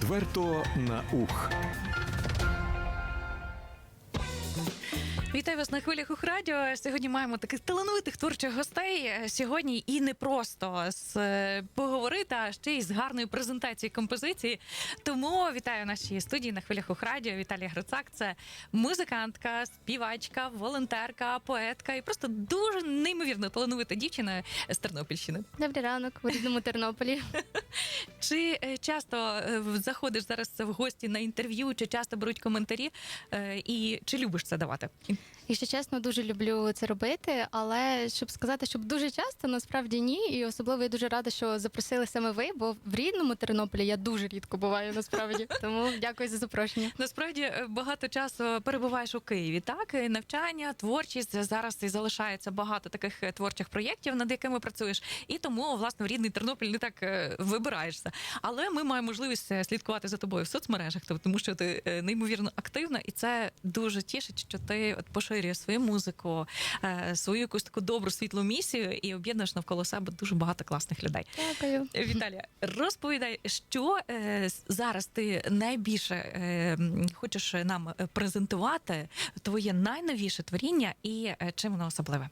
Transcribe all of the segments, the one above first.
Відверто на ух. Вітаю вас на хвилях Ух Радіо. Сьогодні маємо таких талановитих творчих гостей. Сьогодні і не просто з е, поговорити, а ще й з гарною презентацією композиції. Тому вітаю нашій студії на хвилях Ух Радіо. Віталія Грицак. Це музикантка, співачка, волонтерка, поетка і просто дуже неймовірно талановита дівчина з Тернопільщини. Добрий ранок у рідному Тернополі. Чи е, часто е, заходиш зараз в гості на інтерв'ю, чи часто беруть коментарі, і чи любиш це давати? Якщо чесно, дуже люблю це робити, але щоб сказати, щоб дуже часто, насправді ні. І особливо я дуже рада, що запросили саме ви, бо в рідному Тернополі я дуже рідко буваю насправді. Тому дякую за запрошення. Насправді е, багато часу перебуваєш у Києві, так навчання, творчість зараз і залишається багато таких е, творчих проєктів, над якими працюєш, і тому власне в рідний Тернопіль не так е, вибираєшся. Але ми маємо можливість е, слідкувати за тобою в соцмережах, тому що ти е, неймовірно активна, і це дуже тішить, що ти от поширюєш свою музику, е, свою якусь таку добру світлу місію і об'єднуєш навколо себе дуже багато класних людей. Дякую. Віталія, розповідай, що е, зараз ти найбільше е, хочеш нам презентувати твоє найновіше творіння і чим воно особливе?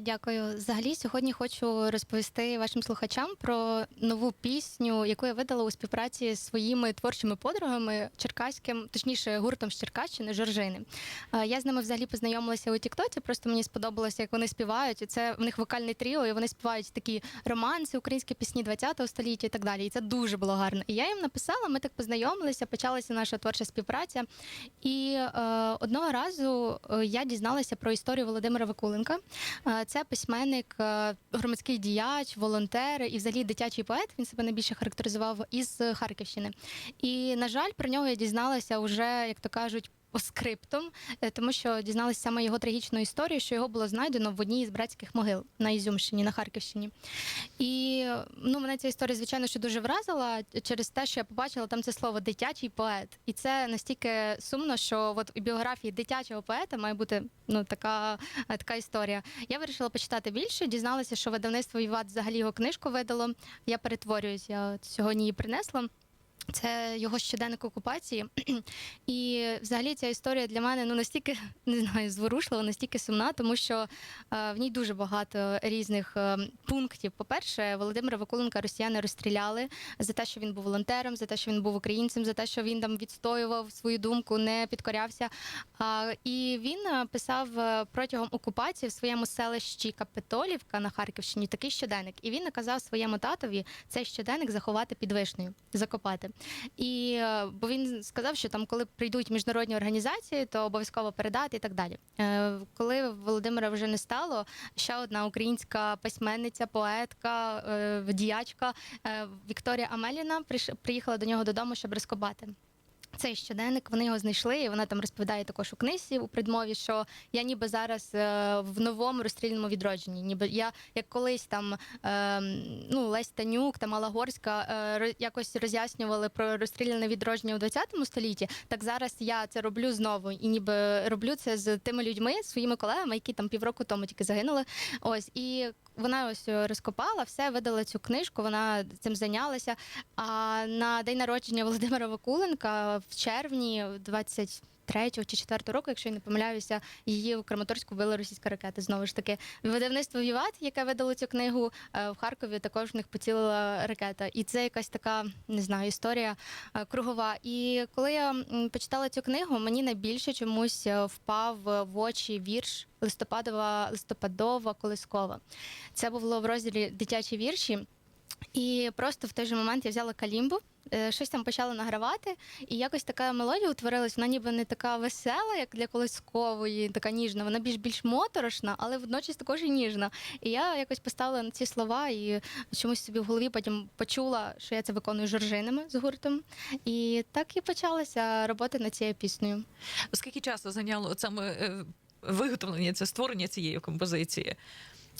Дякую. Взагалі, сьогодні хочу розповісти вашим слухачам про нову пісню, яку я видала у співпраці з своїми творчими подругами черкаським, точніше, гуртом з Черкащини Жоржини. Я з ними взагалі познайомилася у Тіктоці. Просто мені сподобалося, як вони співають. Це в них вокальне тріо, і вони співають такі романси, українські пісні 20-го століття і так далі. І це дуже було гарно. І я їм написала, ми так познайомилися, почалася наша творча співпраця. І е, одного разу е, я дізналася про історію Володимира Викуленка. Е, Це письменник, е, громадський діяч, волонтер і взагалі дитячий поет. Він себе найбільше характеризував із Харківщини. І на жаль, про нього я дізналася вже, як то кажуть. По е, тому що дізналася саме його трагічну історію, що його було знайдено в одній із братських могил на Ізюмщині, на Харківщині. І ну, мене ця історія, звичайно, що дуже вразила через те, що я побачила там це слово дитячий поет. І це настільки сумно, що от у біографії дитячого поета має бути ну така, е, така історія. Я вирішила почитати більше, дізналася, що видавництво Віват взагалі його книжку видало. Я перетворююсь, я сьогодні її принесла. Це його щоденник окупації. І взагалі ця історія для мене ну настільки не знаю, зворушлива, настільки сумна, тому що е, в ній дуже багато різних е, пунктів. По-перше, Володимира Вакуленка росіяни розстріляли за те, що він був волонтером, за те, що він був українцем, за те, що він там відстоював свою думку, не підкорявся. І він е, писав протягом окупації в своєму селищі Капитолівка на Харківщині такий щоденник. І він наказав своєму татові цей щоденник заховати під вишнею, закопати. І е, бо він сказав, що там, коли прийдуть міжнародні організації, то обов'язково передати і так далі. Е, Коли Володимира вже не стало, ще одна українська письменниця, поетка, е, діячка Вікторія Амеліна приїхала до нього додому, щоб розкопати. Цей щоденник вони його знайшли, і вона там розповідає також у книзі у предмові, що я ніби зараз е, в новому розстріляному відродженні. Ніби я як колись там е, ну Лесь Танюк та Малагорська е, якось роз'яснювали про розстріляне відродження у 20 столітті. Так зараз я це роблю знову, і ніби роблю це з тими людьми, своїми колегами, які там півроку тому тільки загинули. Ось і вона ось розкопала все, видала цю книжку, вона цим зайнялася. А на день народження Володимира Вакуленка в червні 23 чи 4 року, якщо я не помиляюся, її в Краматорську вбила російська ракета. Знову ж таки, видавництво Віват, яке видало цю книгу е, в Харкові, також в них поцілила ракета. І це якась така не знаю історія е, кругова. І коли я почитала цю книгу, мені найбільше чомусь е, впав в очі вірш листопадова листопадова колискова. Це було в розділі дитячі вірші. І просто в той же момент я взяла калімбу, е, щось там почала награвати, і якось така мелодія утворилась. Вона ніби не така весела, як для колискової, така ніжна. Вона більш більш моторошна, але водночас також і ніжна. І я якось поставила на ці слова і чомусь собі в голові потім почула, що я це виконую жоржинами з гуртом. І так і почалася робота над цією піснею. Скільки часу зайняло саме е, виготовлення це створення цієї композиції?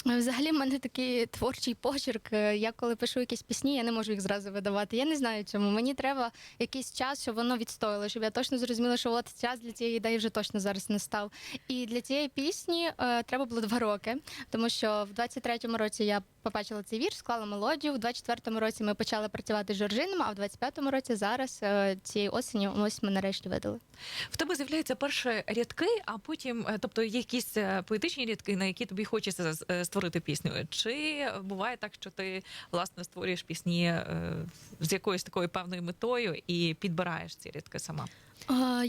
Взагалі, в мене такий творчий почерк. Е, Я коли пишу якісь пісні, я не можу їх зразу видавати. Я не знаю чому. Мені треба якийсь час, щоб воно відстояло, щоб я точно зрозуміла, що от час для цієї ідеї вже точно зараз настав. І для цієї пісні е, треба було два роки, тому що в 23-му році я побачила цей вірш, склала мелодію. У 24-му році ми почали працювати з Жоржином, а в 25-му році зараз е, цієї осені ось ми нарешті видали. В тебе з'являються перші рядки, а потім, е, тобто, є якісь е, поетичні рядки, на які тобі хочеться створити пісню. Чи буває так, що ти власне створюєш пісні з якоюсь такою певною метою і підбираєш ці рядки сама?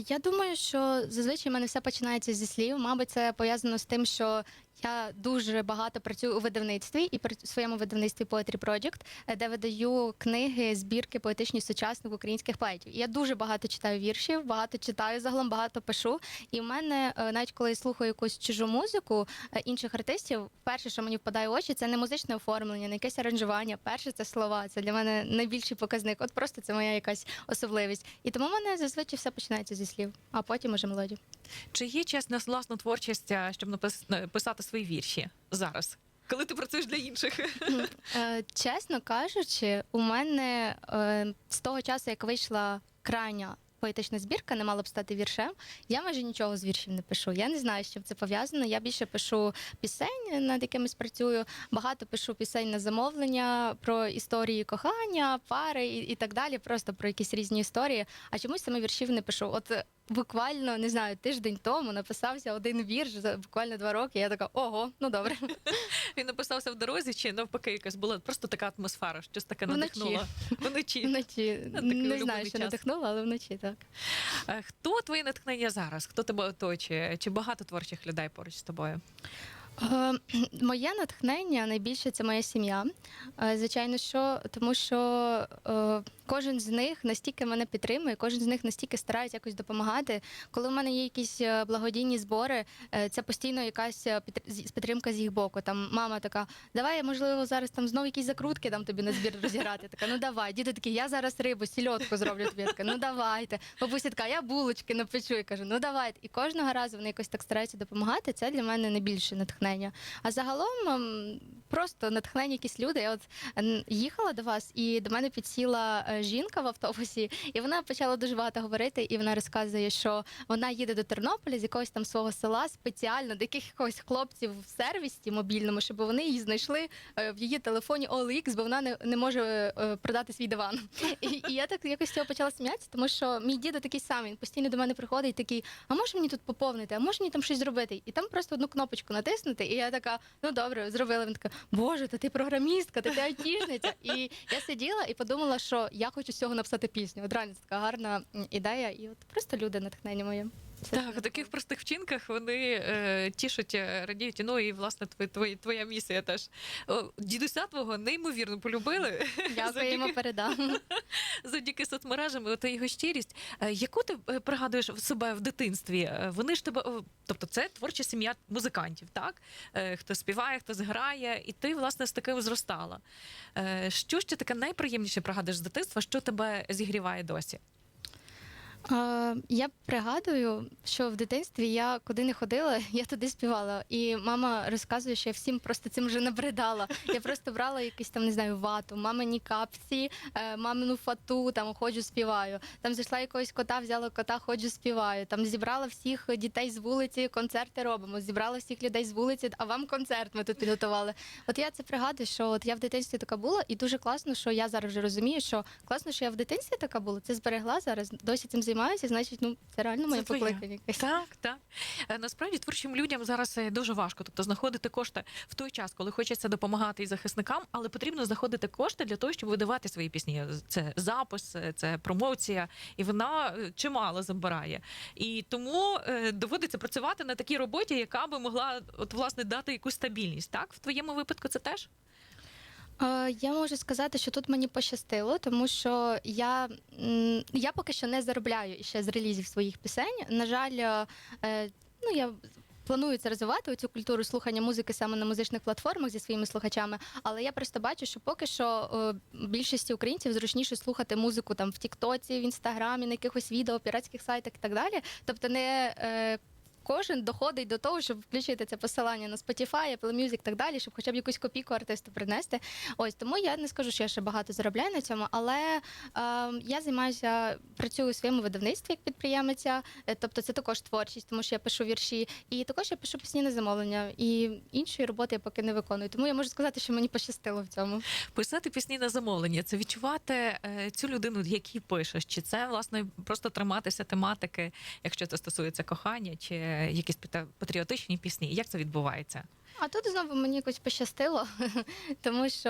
Я думаю, що зазвичай в мене все починається зі слів. Мабуть, це пов'язано з тим, що я дуже багато працюю у видавництві і при своєму видавництві Poetry Project, е, де видаю книги, збірки поетичні сучасних українських поетів. Я дуже багато читаю віршів, багато читаю загалом, багато пишу. І в мене, е, навіть коли я слухаю якусь чужу музику е, інших артистів, перше, що мені впадає в очі, це не музичне оформлення, не якесь аранжування. Перше це слова. Це для мене найбільший показник. От просто це моя якась особливість. І тому в мене зазвичай все починається зі слів, а потім уже мелодію. Чи є час на власну творчість, щоб напис- писати свої вірші зараз? Коли ти працюєш для інших, Е, Чесно кажучи, у мене е, з того часу, як вийшла крайня поетична збірка, не мала б стати віршем. Я майже нічого з віршів не пишу. Я не знаю, з чим це пов'язано. Я більше пишу пісень, над якимись працюю. Багато пишу пісень на замовлення про історії кохання, пари і, і так далі. Просто про якісь різні історії. А чомусь саме віршів не пишу. От буквально не знаю, тиждень тому написався один вірш за буквально два роки. Я така, ого, ну добре. він написався в дорозі, чи навпаки, якась була просто така атмосфера, щось таке надихнуло вночі. Вночі не знаю, що надихнуло, але вночі так. Е, Хто твоє натхнення зараз? Хто тебе оточує? Чи багато творчих людей поруч з тобою? Е, Моє натхнення найбільше це моя сім'я. Е, Звичайно, що тому що кожен з них настільки мене підтримує, кожен з них настільки старається якось допомагати. Коли в мене є якісь е, благодійні збори, е, це постійно якась е, підтримка з їх боку. Там мама така, давай, можливо, зараз там знову якісь закрутки дам тобі на збір розіграти. Така, ну давай. Діти такі, я зараз рибу, сільотку зроблю тобі. Така, ну давайте. Бабуся така, я булочки напечу. Я кажу, ну давайте. І кожного разу вони якось так стараються допомагати. Це для мене найбільше натхнення. А загалом ем, просто натхнення якісь люди. Я от їхала до вас, і до мене підсіла жінка в автобусі, і вона почала дуже багато говорити. І вона розказує, що вона їде до Тернополя з якогось там свого села спеціально до якихось хлопців в сервісі мобільному, щоб вони її знайшли е, в її телефоні OLX, бо вона не, не може е, продати свій диван. І, і я так якось цього почала сміятися, тому що мій дідо такий самий, він постійно до мене приходить, такий, а може мені тут поповнити, а може мені там щось зробити? І там просто одну кнопочку натиснути, і я така, ну добре, зробила. Він така, боже, та ти програмістка, та ти айтішниця. І я сиділа і подумала, що я хочу з цього написати пісню. От реально така гарна ідея, і от просто люди натхнення моє. Так, в таких простих вчинках вони е, тішать, е, радіють. Ну і власне твої, твої, твоя місія теж. Дідуся твого неймовірно полюбили Дякую йому передам. завдяки соцмережам. і От його щирість. Е, Яку ти е, пригадуєш в себе в дитинстві? Вони ж тебе, тобто, це творча сім'я музикантів, так? Хто співає, хто зграє, і ти власне з таким зростала. Що ще таке найприємніше пригадуєш з дитинства? Що тебе зігріває досі? Я пригадую, що в дитинстві я куди не ходила, я туди співала. І мама розказує, що я всім просто цим вже набридала. Я просто брала якийсь там, не знаю, вату, мамині капці, е, мамину фату, там ходжу, співаю. Там зайшла якогось кота, взяла кота, ходжу, співаю. Там зібрала всіх дітей з вулиці, концерти робимо. Зібрала всіх людей з вулиці, а вам концерт ми тут підготували. От я це пригадую, що от я в дитинстві така була, і дуже класно, що я зараз вже розумію, що класно, що я в дитинстві така була. Це зберегла зараз, досі цим займаюся, значить, ну це реально моє твоє. покликання. якесь. Так, так. Е, Насправді творчим людям зараз е, дуже важко, тобто знаходити кошти в той час, коли хочеться допомагати і захисникам, але потрібно знаходити кошти для того, щоб видавати свої пісні. Це запис, е, це промоція, і вона е, чимало забирає. І тому е, доводиться працювати на такій роботі, яка би могла от власне дати якусь стабільність. Так, в твоєму випадку це теж? Е, Я можу сказати, що тут мені пощастило, тому що я, я поки що не заробляю ще з релізів своїх пісень. На жаль, е, ну я. Планую це розвивати цю культуру слухання музики саме на музичних платформах зі своїми слухачами. Але я просто бачу, що поки що е, більшості українців зручніше слухати музику там в Тіктоці, в інстаграмі, на якихось відео, піратських сайтах і так далі. Тобто не е, кожен доходить до того, щоб включити це посилання на Spotify, Apple Music і так далі, щоб хоча б якусь копійку артисту принести. Ось тому я не скажу, що я ще багато заробляю на цьому, але е, я займаюся, працюю у своєму видавництві як підприємиця, е, тобто це також творчість, тому що я пишу вірші, і також я пишу пісні на замовлення. І іншої роботи я поки не виконую. Тому я можу сказати, що мені пощастило в цьому. Писати пісні на замовлення це відчувати е, цю людину, якій пишеш, чи це власне просто триматися тематики, якщо це стосується кохання, чи якісь патріотичні пісні. Як це відбувається? А тут знову мені якось пощастило, тому що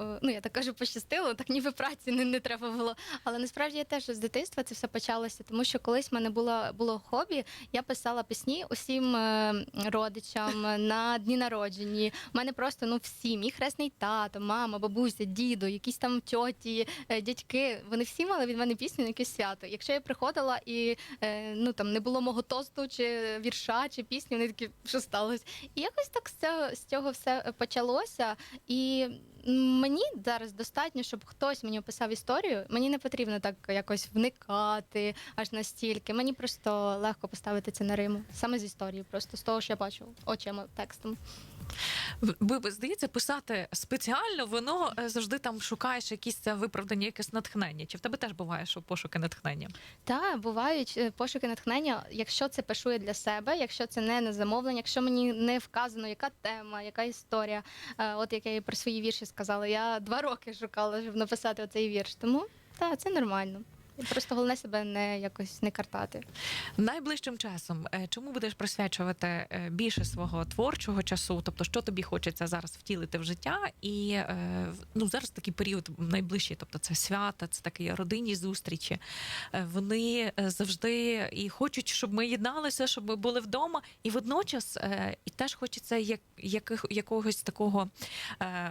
е, ну я так кажу, пощастило, так ніби праці не, не треба було. Але насправді я теж з дитинства це все почалося, тому що колись в мене було було хобі. Я писала пісні усім е, родичам на дні народжені. У мене просто ну всі, мій хресний тато, мама, бабуся, діду, якісь там тьоті, е, дядьки. Вони всі мали від мене пісню на якесь свято. Якщо я приходила і ну там не було мого тосту, чи вірша, чи пісні, вони такі, що сталося? І якось так цього, з цього все почалося. І мені зараз достатньо, щоб хтось мені описав історію. Мені не потрібно так якось вникати аж настільки. Мені просто легко поставити це на Риму. Саме з історії, просто з того, що я бачу очима текстом. Ви здається, писати спеціально, воно е, завжди там шукаєш якісь це виправдання, якесь натхнення. Чи в тебе теж буває, що пошуки натхнення? Та бувають е, пошуки натхнення, якщо це пишу я для себе, якщо це не на замовлення, якщо мені не вказано, яка тема, яка історія. Е, От як я і про свої вірші сказала, я два роки шукала, щоб написати оцей вірш. Тому та це нормально. Просто головне себе не якось не картати. Найближчим часом е, чому будеш присвячувати е, більше свого творчого часу? Тобто, що тобі хочеться зараз втілити в життя? І е, ну зараз такий період найближчий, тобто це свята, це такі родинні зустрічі. Вони завжди і хочуть, щоб ми єдналися, щоб ми були вдома, і водночас і теж хочеться як, яких, якогось такого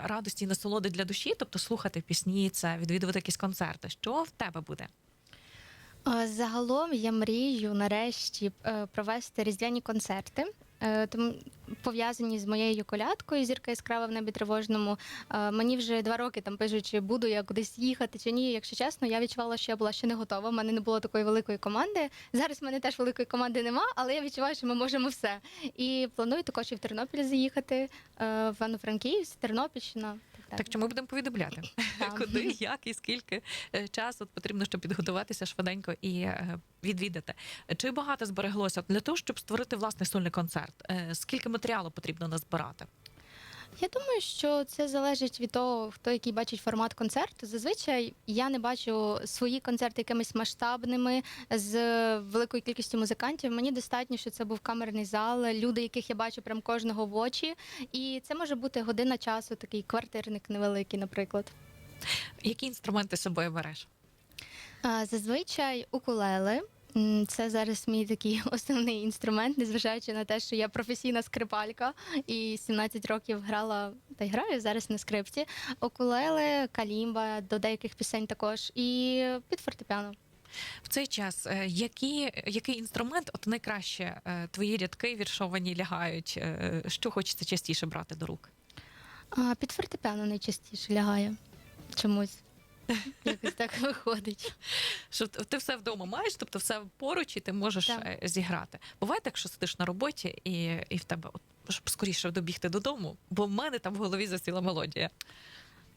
радості насолоди для душі, тобто слухати пісні, це відвідувати якісь концерти. Що в тебе буде? Загалом я мрію нарешті е, провести різдвяні концерти. е, Тому пов'язані з моєю колядкою зірка яскрава в небі тривожному. Е, Мені вже два роки там пишуть, чи буду я кудись їхати чи ні. Якщо чесно, я відчувала, що я була ще не готова. У мене не було такої великої команди. Зараз в мене теж великої команди нема, але я відчуваю, що ми можемо все. І планую також і в Тернопіль заїхати, в Івано-Франківськ, Тернопільщина. Так, Так що ми будемо повідомляти, куди, як і скільки е, часу потрібно, щоб підготуватися швиденько і е, відвідати. Чи багато збереглося для того, щоб створити власний сольний концерт? е, Скільки матеріалу потрібно назбирати? Я думаю, що це залежить від того, хто який бачить формат концерту. Зазвичай я не бачу свої концерти якимись масштабними з великою кількістю музикантів. Мені достатньо, що це був камерний зал, люди, яких я бачу прям кожного в очі. І це може бути година часу, такий квартирник невеликий, наприклад. Які інструменти з собою береш? Зазвичай укулеле. Це зараз мій такий основний інструмент, незважаючи на те, що я професійна скрипалька і 17 років грала та й граю зараз на скрипці. Укулеле, калімба, до деяких пісень також, і під фортепіано. В цей час е, які, який інструмент от найкраще е, твої рядки віршовані лягають? Е, Що хочеться частіше брати до рук? Під фортепіано найчастіше лягає чомусь. Якось так виходить. Що ти все вдома маєш, тобто все поруч, і ти можеш Так. е, зіграти. Буває так, що сидиш на роботі, і, і в тебе от, щоб скоріше добігти додому, бо в мене там в голові засіла мелодія.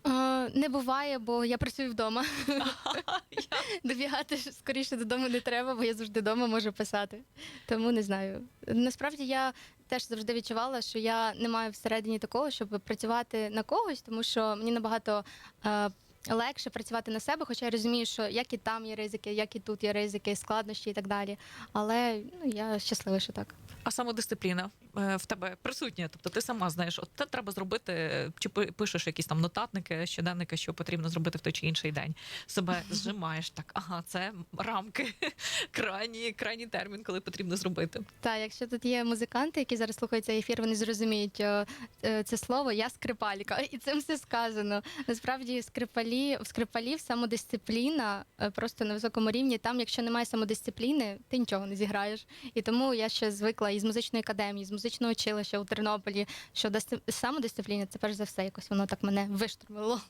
А, Не буває, бо я працюю вдома. Добігати ж скоріше додому не треба, бо я завжди вдома можу писати. Тому не знаю. Насправді я теж завжди відчувала, що я не маю всередині такого, щоб працювати на когось, тому що мені набагато. е, Легше працювати на себе, хоча я розумію, що як і там є ризики, як і тут є ризики, складнощі і так далі. Але ну, я щаслива, що так. А самодисципліна в тебе присутня. Тобто ти сама знаєш, от це треба зробити, е, чи пи- пишеш якісь там нотатники, щоденники, що потрібно зробити в той чи інший день. Себе зжимаєш так. Ага, це рамки, крайній, крайній термін, коли потрібно зробити. Так, якщо тут є музиканти, які зараз слухають цей ефір, вони зрозуміють е, е, це слово Я скрипалька, і цим все сказано. Насправді скрипалі Скрипалі в скрипалів самодисципліна е, просто на високому рівні. Там, якщо немає самодисципліни, ти нічого не зіграєш. І тому я ще звикла із музичної академії, з музичного училища у Тернополі, що дисци- самодисципліна це перш за все, якось воно так мене виштурмило.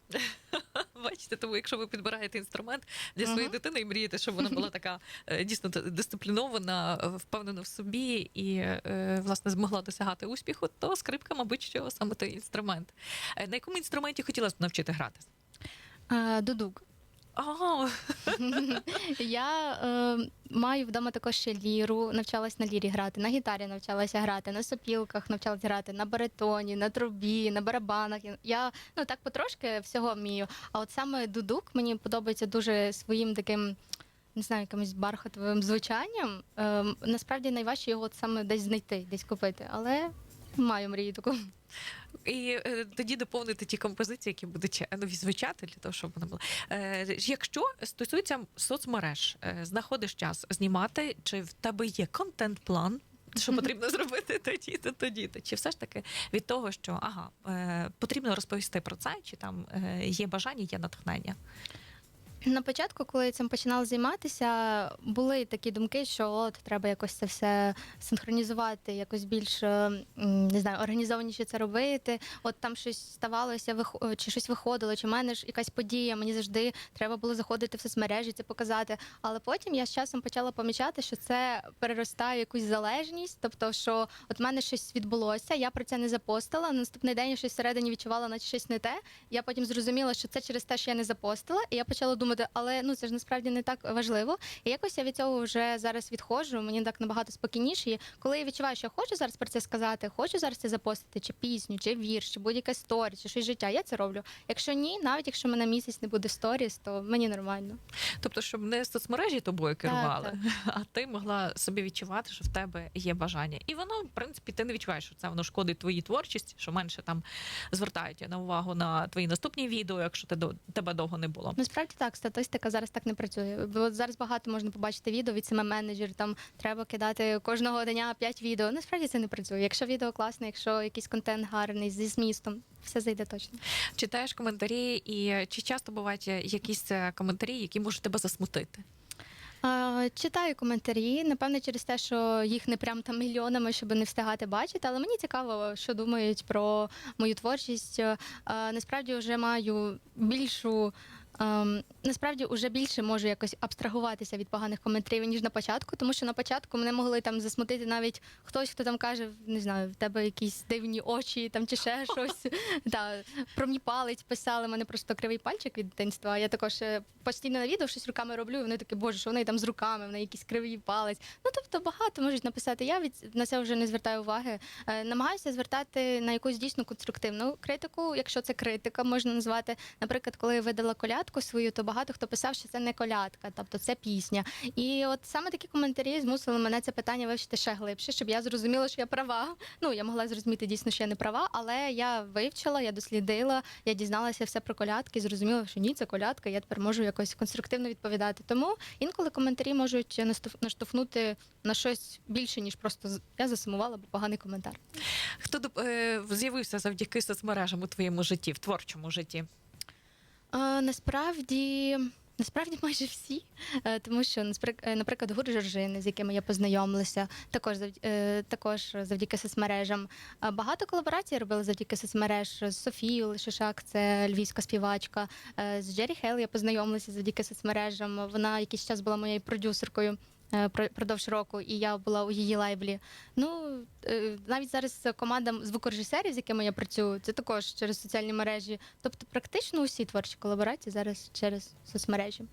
Бачите, тому якщо ви підбираєте інструмент для своєї Мгм. дитини і мрієте, щоб вона була така е, дійсно дисциплінована, е, впевнена в собі і е, власне змогла досягати успіху, то скрипка, мабуть, що саме той інструмент. На якому інструменті хотілося б навчити грати? Дудук. Я е, маю вдома також ще ліру, навчалась на лірі грати, на гітарі навчалася грати, на сопілках навчалася грати, на баритоні, на трубі, на барабанах. Я ну так потрошки всього вмію. А от саме дудук мені подобається дуже своїм таким. Не знаю, якимось бархатовим звучанням. Ем, насправді найважче його от саме десь знайти, десь купити. Але маю мрію таку. і е, тоді доповнити ті композиції, які будуть е, нові звучати для того, щоб вони були. Е, якщо стосується соцмереж, е, знаходиш час знімати, чи в тебе є контент-план? Що потрібно зробити тоді, то тоді, то чи все ж таки від того, що ага, е, потрібно розповісти про це, чи там е, є бажання, є натхнення? На початку, коли я цим починала займатися, були такі думки, що от треба якось це все синхронізувати, якось більш е, не знаю, організованіше це робити. От там щось ставалося, вих- чи щось виходило, чи в мене ж якась подія. Мені завжди треба було заходити в соцмережі, це показати. Але потім я з часом почала помічати, що це переростає якусь залежність. Тобто, що от в мене щось відбулося, я про це не запостила. На наступний день я щось всередині відчувала, наче щось не те. Я потім зрозуміла, що це через те, що я не запостила, і я почала думати, але ну це ж насправді не так важливо. І якось я від цього вже зараз відходжу. Мені так набагато спокійніше. І коли я відчуваю, що я хочу зараз про це сказати, хочу зараз це запостити, чи пісню, чи вірш, чи будь-яке сторі, чи щось життя, я це роблю. Якщо ні, навіть якщо мене місяць не буде сторіс, то мені нормально. Тобто, щоб не соцмережі тобою керували, а ти могла собі відчувати, що в тебе є бажання. І воно, в принципі, ти не відчуваєш, що це воно шкодить твоїй творчості, що менше там звертають на увагу на твої наступні відео, якщо ти до тебе довго не було. Насправді так, статистика зараз так не працює. Бо от зараз багато можна побачити відео від саме менеджерів. Там треба кидати кожного дня 5 відео. Насправді це не працює. Якщо відео класне, якщо якийсь контент гарний зі змістом, все зайде точно. Читаєш коментарі, і чи часто бувають якісь е, коментарі, які можуть тебе засмутити? Читаю коментарі, напевне, через те, що їх не прям там мільйонами, щоб не встигати бачити. Але мені цікаво, що думають про мою творчість. Насправді вже маю більшу. Ем, насправді вже більше можу якось абстрагуватися від поганих коментарів, ніж на початку, тому що на початку мене могли там засмутити навіть хтось, хто там каже, не знаю, в тебе якісь дивні очі там чи ще щось. Та, про мій палець писали, мене просто кривий пальчик від дитинства. Я також е, постійно на відео щось руками роблю, і вони такі, боже, що в неї там з руками, в неї якийсь кривий палець. Ну тобто багато можуть написати. Я від на це вже не звертаю уваги. Е, намагаюся звертати на якусь дійсно конструктивну критику, якщо це критика, можна назвати. Наприклад, коли я видала колядку свою, то багато хто писав, що це не колядка, тобто це пісня. І от саме такі коментарі змусили мене це питання вивчити ще глибше, щоб я зрозуміла, що я права. Ну я могла зрозуміти дійсно, що я не права, але я вивчила, я дослідила, я дізналася все про колядки, зрозуміла, що ні, це колядка. Я тепер можу якось конструктивно відповідати. Тому інколи коментарі можуть наштовхнути на щось більше, ніж просто я засумувала, бо поганий коментар. Хто е, з'явився завдяки соцмережам у твоєму житті, в творчому житті? Насправді. Насправді майже всі, Е, тому що е, наприклад, гурт Жоржини, з якими я познайомилася, також е, також завдяки соцмережам. Багато колаборацій робила завдяки соцмереж з Софією Лишишак, це львівська співачка. З Джері Хейл я познайомилася завдяки соцмережам. Вона якийсь час була моєю продюсеркою. Е, Продовж року, і я була у її лейблі. Ну е, навіть зараз команда звукорежисерів, з якими я працюю, це також через соціальні мережі. Тобто, практично усі творчі колаборації зараз через соцмережі.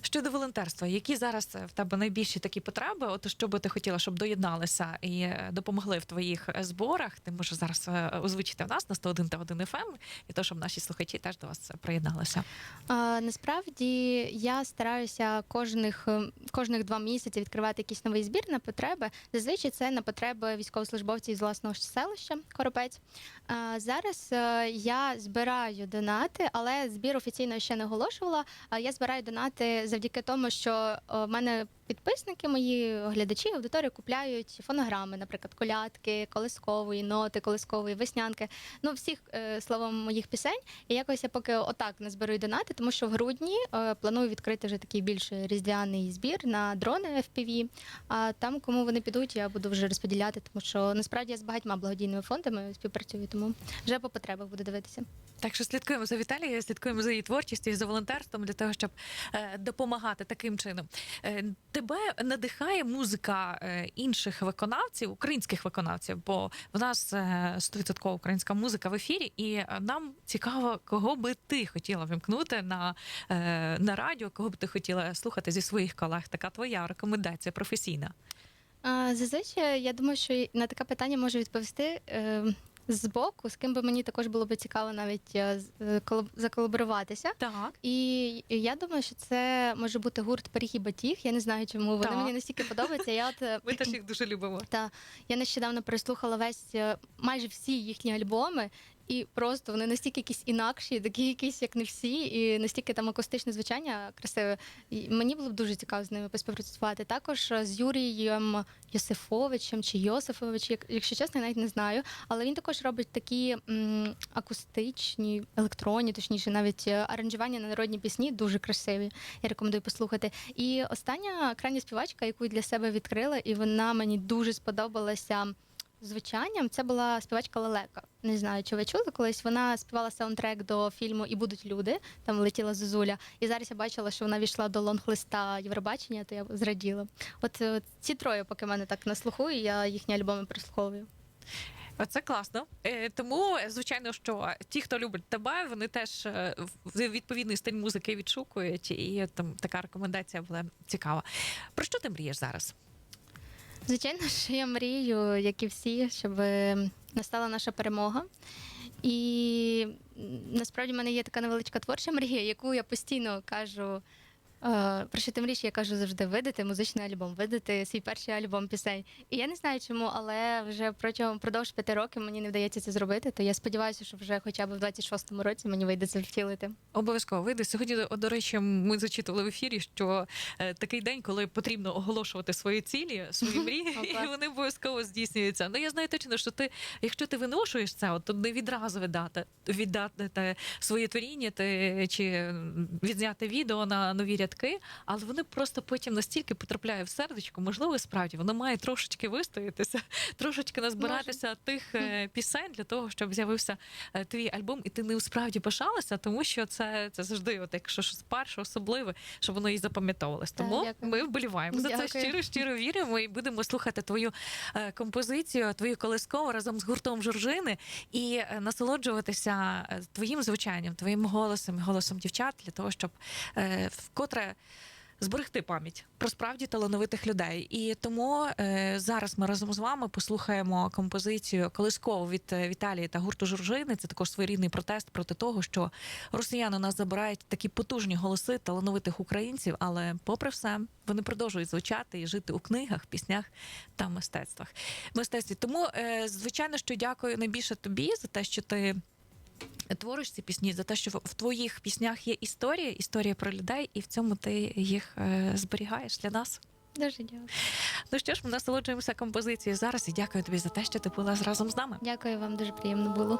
Щодо волонтерства, які зараз в тебе найбільші такі потреби? От що би ти хотіла, щоб доєдналися і е, допомогли в твоїх зборах? Ти можеш зараз озвучити в нас на 101 та 1 FM, і то, щоб наші слухачі теж до вас приєдналися. А, насправді я стараюся кожних, е, кожних два місяці відкривати якийсь новий збір на потреби. Зазвичай це на потреби військовослужбовців з власного селища Коропець. Зараз е, я збираю донати, але збір офіційно ще не оголошувала. Я збираю донати завдяки тому, що е, в мене підписники, мої глядачі, аудиторія купляють фонограми, наприклад, колядки, колискової, ноти, колискової, веснянки. Ну, всіх е, словом моїх пісень. І якось я поки отак не зберу донати, тому що в грудні е, планую відкрити вже такий більш різдвяний збір на дрони FPV. А там, кому вони підуть, я буду вже розподіляти, тому що насправді я з багатьма благодійними фондами співпрацюю, тому вже по потребах буду дивитися. Так що слідкуємо за Віталією, слідкуємо за її творчістю і за волонтерством для того, щоб е, допомагати таким чином. Е, тебе надихає музика е, інших виконавців, українських виконавців, бо в нас е, 100% українська музика в ефірі, і е, нам цікаво, кого би ти хотіла вимкнути на, е, на радіо, кого б ти хотіла слухати зі своїх колег. Така твоя рекомендація професійна. Зазвичай я думаю, що на таке питання можу відповісти е, з боку, з ким би мені також було би цікаво навіть е, з- е, колаб- заколаборуватися. Так. І я думаю, що це може бути гурт Пиріг і Батіг. Я не знаю, чому вони Так. мені настільки подобаються. Я от е, Ми теж їх дуже любимо. та я нещодавно переслухала весь е, майже всі їхні альбоми, і просто вони настільки якісь інакші, такі якісь, як не всі, і настільки там акустичне звучання красиве. І мені було б дуже цікаво з ними поспівпрацювати. Також е, з Юрієм Йосифовичем чи Йосифович, як- якщо чесно, я навіть не знаю. Але він також робить такі м, акустичні, електронні, точніше, навіть е, аранжування на народні пісні дуже красиві. Я рекомендую послухати. І остання крайня співачка, яку я для себе відкрила, і вона мені дуже сподобалася звучанням. Це була співачка Лелека. Не знаю, чи ви чули колись. Вона співала саундтрек до фільму І будуть люди. Там летіла Зозуля. І зараз я бачила, що вона війшла до лонг-листа Євробачення, то я зраділа. От е, ці троє, поки мене так на слуху, і я їхні альбоми прослуховую. Це класно. Е, Тому, звичайно, що ті, хто любить тебе, вони теж е, в- відповідний стиль музики відшукують, і там така рекомендація була цікава. Про що ти мрієш зараз? Звичайно, що я мрію, як і всі, щоб е, настала наша перемога. І насправді в мене є така невеличка творча мрія, яку я постійно кажу. Е, Про що ти мрієш, я кажу завжди видати музичний альбом, видати свій перший альбом пісень. І я не знаю чому, але вже протягом продовж п'яти років мені не вдається це зробити. То я сподіваюся, що вже хоча б в 26-му році мені вийде це втілити. Обов'язково вийде. Сьогодні, до речі, ми зачитували в ефірі, що е, такий день, коли потрібно оголошувати свої цілі, свої мрії, і вони обов'язково здійснюються. Ну я знаю точно, що ти, якщо ти виношуєш це, от, то не відразу віддати, віддати своє творіння ти, чи відзняти відео на нові рядки, але вони просто потім настільки потрапляють в сердечко, можливо, справді воно має трошечки вистоятися, трошечки назбиратися тих е, пісень для того, щоб з'явився е, твій альбом, і ти не справді пишалася, тому що це, це завжди, от якщо щось перше, особливе, щоб воно і запам'ятовувалось. Тому дякую. ми вболіваємо за це щиро, щиро віримо і будемо слухати твою е, композицію, твою колискову разом з гуртом Жоржини і насолоджуватися твоїм звучанням, твоїм голосом, голосом дівчат для того, щоб е, вкотре. Зберегти пам'ять про справді талановитих людей, і тому е, зараз ми разом з вами послухаємо композицію колискову від е, Віталії та гурту Журжини. Це також своєрідний протест проти того, що росіяни у нас забирають такі потужні голоси талановитих українців, але попри все вони продовжують звучати і жити у книгах, піснях та мистецтвах. Мистецтві. Тому, е, звичайно, що дякую найбільше тобі за те, що ти. Твориш ці пісні за те, що в- в твоїх піснях є історія, історія про людей, і в цьому ти їх е, зберігаєш для нас. Дуже дякую. Ну що ж, ми насолоджуємося композицією зараз і дякую тобі за те, що ти була разом з нами. Дякую вам, дуже приємно було.